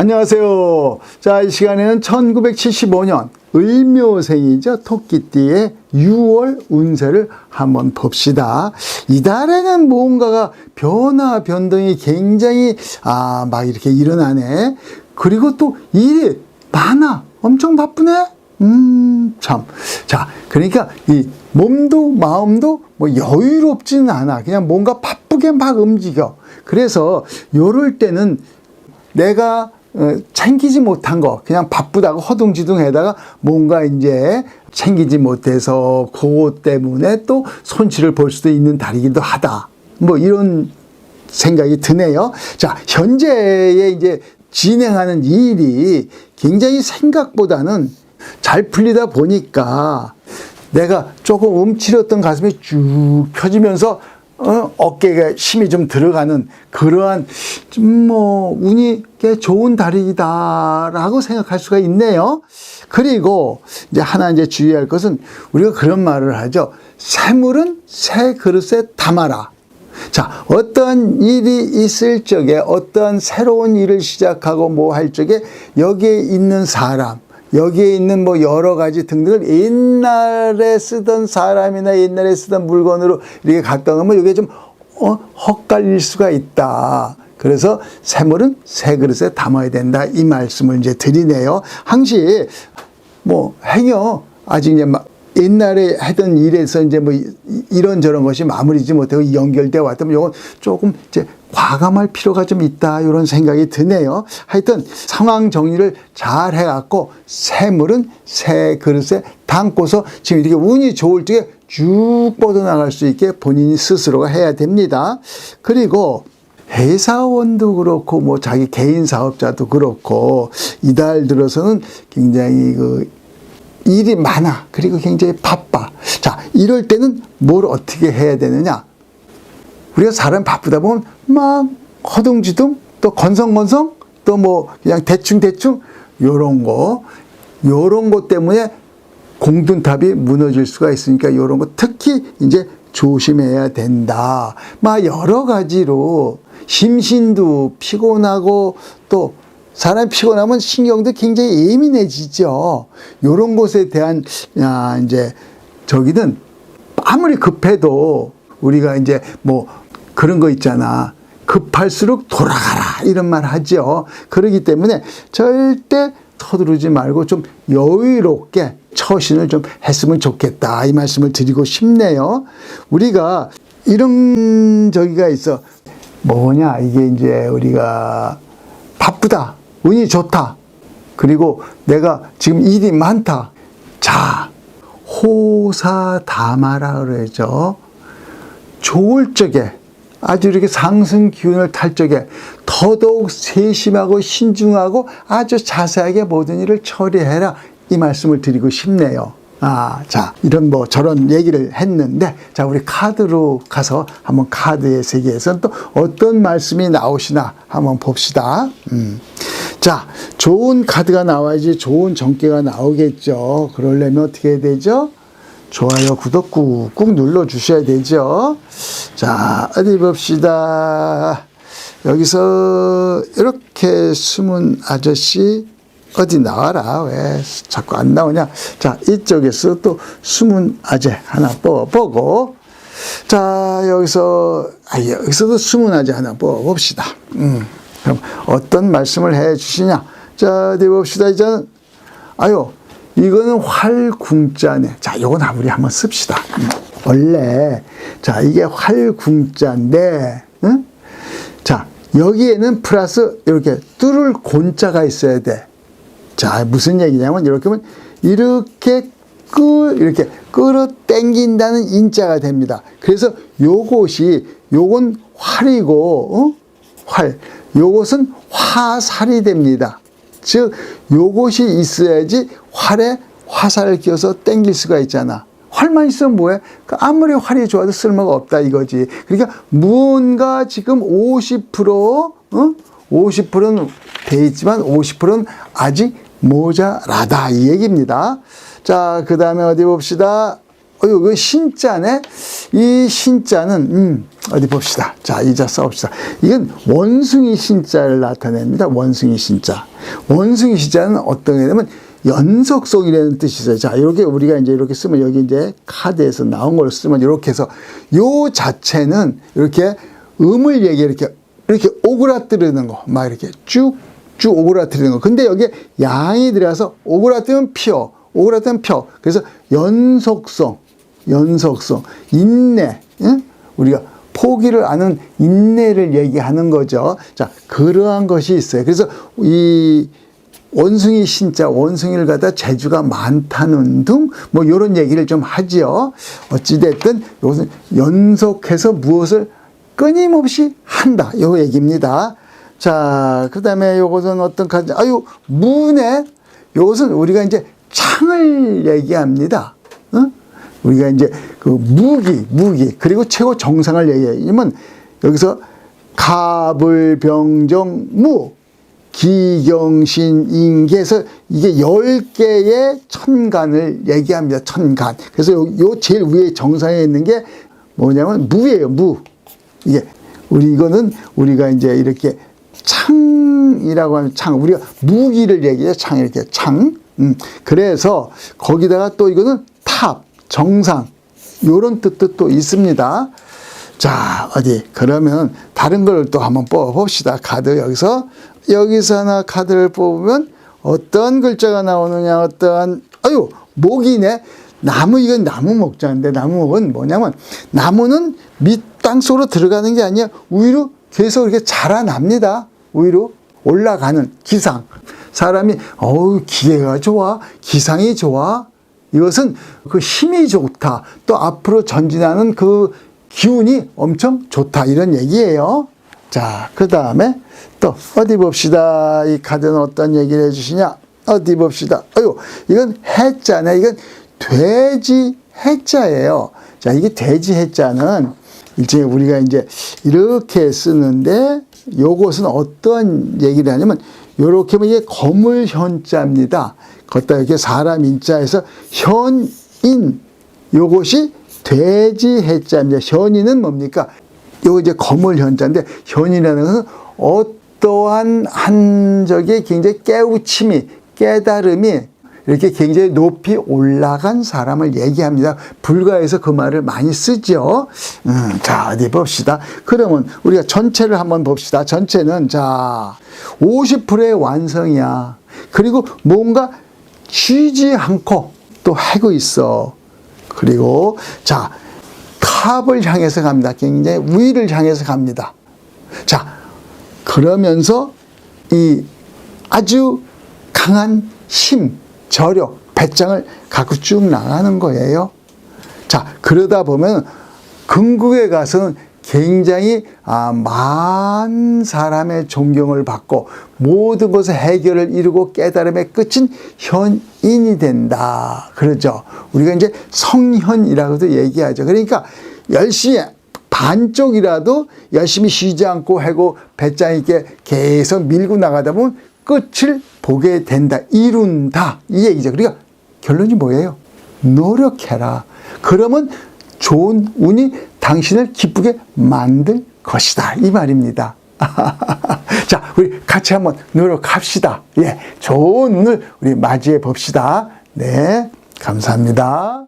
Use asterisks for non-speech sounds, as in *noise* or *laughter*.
안녕하세요. 자, 이 시간에는 1975년 을묘생이죠. 토끼띠의 6월 운세를 한번 봅시다. 이달에는 뭔가가 변화, 변동이 굉장히, 아, 막 이렇게 일어나네. 그리고 또 일이 많아. 엄청 바쁘네? 음, 참. 자, 그러니까 이 몸도 마음도 뭐 여유롭지는 않아. 그냥 뭔가 바쁘게 막 움직여. 그래서 요럴 때는 내가 어, 챙기지 못한 거 그냥 바쁘다고 허둥지둥해다가 뭔가 이제 챙기지 못해서 그것 때문에 또 손실을 볼 수도 있는 달이기도 하다. 뭐 이런 생각이 드네요. 자, 현재에 이제 진행하는 이 일이 굉장히 생각보다는 잘 풀리다 보니까 내가 조금 움츠렸던 가슴이 쭉 펴지면서 어, 어깨가 힘이 좀 들어가는 그러한 좀 뭐 운이 꽤 좋은 달이다라고 생각할 수가 있네요. 그리고 이제 하나 이제 주의할 것은 우리가 그런 말을 하죠. 새물은 새 그릇에 담아라. 자, 어떤 일이 있을 적에 어떤 새로운 일을 시작하고 뭐 할 적에 여기에 있는 사람, 여기에 있는 뭐 여러 가지 등등을 옛날에 쓰던 사람이나 옛날에 쓰던 물건으로 이렇게 갖다 놓으면 이게 좀 어, 헛갈릴 수가 있다. 그래서 새물은 새 그릇에 담아야 된다. 이 말씀을 이제 드리네요. 항시 뭐 행여 아직 이제 막 옛날에 하던 일에서 이제 뭐 이- 이런저런 것이 마무리지 못하고 연결되어 왔다면 요건 조금 이제 과감할 필요가 좀 있다 이런 생각이 드네요. 하여튼 상황 정리를 잘 해갖고 새물은 새 그릇에 담고서 지금 이렇게 운이 좋을 적에 쭉 뻗어나갈 수 있게 본인이 스스로가 해야 됩니다. 그리고 회사원도 그렇고 뭐 자기 개인 사업자도 그렇고 이달 들어서는 굉장히 그 일이 많아. 그리고 굉장히 바빠. 자, 이럴 때는 뭘 어떻게 해야 되느냐? 우리가 사람 바쁘다 보면 막 허둥지둥 또 건성건성 또 뭐 그냥 대충대충 요런 거 요런 것 때문에 공든탑이 무너질 수가 있으니까 요런 거 특히 이제 조심해야 된다. 막 여러 가지로 심신도 피곤하고 또 사람이 피곤하면 신경도 굉장히 예민해지죠. 요런 것에 대한 야 이제 저기는 아무리 급해도 우리가 이제 뭐 그런 거 있잖아. 급할수록 돌아가라 이런 말 하죠. 그러기 때문에 절대 서두르지 말고 좀 여유롭게 처신을 좀 했으면 좋겠다 이 말씀을 드리고 싶네요. 우리가 이런 저기가 있어 뭐냐 이게 이제 우리가 바쁘다 운이 좋다 그리고 내가 지금 일이 많다 자 호사다마라 그러죠. 좋을 적에 아주 이렇게 상승 기운을 탈 적에 더더욱 세심하고 신중하고 아주 자세하게 모든 일을 처리해라 이 말씀을 드리고 싶네요. 아, 자, 이런 뭐 저런 얘기를 했는데, 자, 우리 카드로 가서 한번 카드의 세계에서 또 어떤 말씀이 나오시나 한번 봅시다. 음. 자, 좋은 카드가 나와야지 좋은 정계가 나오겠죠. 그러려면 어떻게 해야 되죠? 좋아요, 구독 꾹꾹 눌러 주셔야 되죠. 자, 어디 봅시다. 여기서 이렇게 숨은 아저씨 어디 나와라. 왜 자꾸 안 나오냐? 자, 이쪽에서 또 숨은 아재 하나 뽑아보고 자, 여기서 아, 여기서도 숨은 아재 하나 뽑아봅시다. 음. 그럼 어떤 말씀을 해 주시냐? 자, 어디 봅시다. 이제는 아유, 이거는 활궁자네. 자, 요건 우리 한번 씁시다. 음. 원래, 자, 이게 활궁자인데, 응? 자, 여기에는 플러스 이렇게 뚫을 곤자가 있어야 돼. 자, 무슨 얘기냐면, 이렇게 하면, 이렇게 끌, 이렇게 끌어 당긴다는 인자가 됩니다. 그래서 요것이, 요건 활이고, 어? 활. 요것은 화살이 됩니다. 즉, 요것이 있어야지 활에 화살을 끼워서 땡길 수가 있잖아. 활만 있으면 뭐해? 그 아무리 활이 좋아도 쓸모가 없다 이거지. 그러니까 무언가 지금 50% 어? 50%는 돼 있지만 50%는 아직 모자라다 이 얘기입니다. 자, 그 다음에 어디 봅시다. 어, 이거 신자네. 이 신자는 음, 어디 봅시다. 자, 이자 써봅시다. 이건 원숭이 신자를 나타냅니다. 원숭이 신자. 원숭이 신자는 어떤 게 되면 연속성이라는 뜻이 있어요. 자, 이렇게 우리가 이제 이렇게 쓰면 여기 이제 카드에서 나온 걸 쓰면 이렇게 해서 요 자체는 이렇게 음을 얘기 이렇게 이렇게 오그라뜨리는 거, 막 이렇게 쭉 쭉 오그라뜨리는 거. 근데 여기에 양이 들어가서 오그라뜨면 펴, 오그라뜨면 펴. 그래서 연속성, 연속성, 인내, 응? 우리가 포기를 아는 인내를 얘기하는 거죠. 자, 그러한 것이 있어요. 그래서 이 원숭이 신자, 원숭이를 갖다 재주가 많다는 등, 뭐, 요런 얘기를 좀 하지요. 어찌됐든, 이것은 연속해서 무엇을 끊임없이 한다. 요 얘기입니다. 자, 그 다음에 요것은 어떤 카드, 아유, 문에, 요것은 우리가 이제 창을 얘기합니다. 어? 우리가 이제 그 무기, 무기, 그리고 최고 정상을 얘기하면 여기서 가불병정 무, 기경신 인계에서 이게 열 개의 천간을 얘기합니다. 천간. 그래서 요, 요 제일 위에 정상에 있는 게 뭐냐면 무예요. 무. 이게 우리 이거는 우리가 이제 이렇게 창이라고 하는 창 우리가 무기를 얘기해요. 창 이렇게 창. 음. 그래서 거기다가 또 이거는 탑 정상 요런 뜻도 또 있습니다. 자, 어디, 그러면 다른 걸 또 한번 뽑아봅시다. 카드 여기서. 여기서 하나 카드를 뽑으면 어떤 글자가 나오느냐, 어떠한, 아유, 목이네. 나무, 이건 나무 목자인데, 나무 목은 뭐냐면, 나무는 밑 땅 속으로 들어가는 게 아니야. 위로 계속 이렇게 자라납니다. 위로 올라가는 기상. 사람이, 어우, 기회가 좋아. 기상이 좋아. 이것은 그 힘이 좋다. 또 앞으로 전진하는 그 기운이 엄청 좋다. 이런 얘기예요. 자, 그 다음에 또 어디 봅시다. 이 카드는 어떤 얘기를 해주시냐? 어디 봅시다. 아유, 이건 해자네. 이건 돼지 해자예요. 자, 이게 돼지 해자는 일종의 우리가 이제 이렇게 쓰는데 요것은 어떤 얘기를 하냐면 요렇게 하면 이게 거물 현자입니다. 걷다 이렇게 사람 인자에서 현인 요것이 돼지 해자입니다. 현인은 뭡니까? 요거 이제 거물 현자인데 현이라는 것은 어떠한 한 적에 굉장히 깨우침이 깨달음이 이렇게 굉장히 높이 올라간 사람을 얘기합니다. 불가에서 그 말을 많이 쓰죠. 음, 자, 어디 봅시다. 그러면 우리가 전체를 한번 봅시다. 전체는 자, 50%의 완성이야. 그리고 뭔가 쉬지 않고 또 하고 있어. 그리고 자, 탑을 향해서 갑니다. 굉장히 위를 향해서 갑니다. 자, 그러면서 이 아주 강한 힘, 저력, 배짱을 갖고 쭉 나가는 거예요. 자, 그러다 보면 궁극에 가서는 굉장히 아, 많은 사람의 존경을 받고 모든 것을 해결을 이루고 깨달음의 끝인 현인이 된다. 그러죠. 우리가 이제 성현이라고도 얘기하죠. 그러니까 열심히 반쪽이라도 열심히 쉬지 않고 하고 배짱 있게 계속 밀고 나가다 보면 끝을 보게 된다. 이룬다. 이 얘기죠. 그러니까 결론이 뭐예요? 노력해라. 그러면 좋은 운이 당신을 기쁘게 만들 것이다. 이 말입니다. *laughs* 자, 우리 같이 한번 노력합시다. 예, 좋은 운을 우리 맞이해 봅시다. 네, 감사합니다.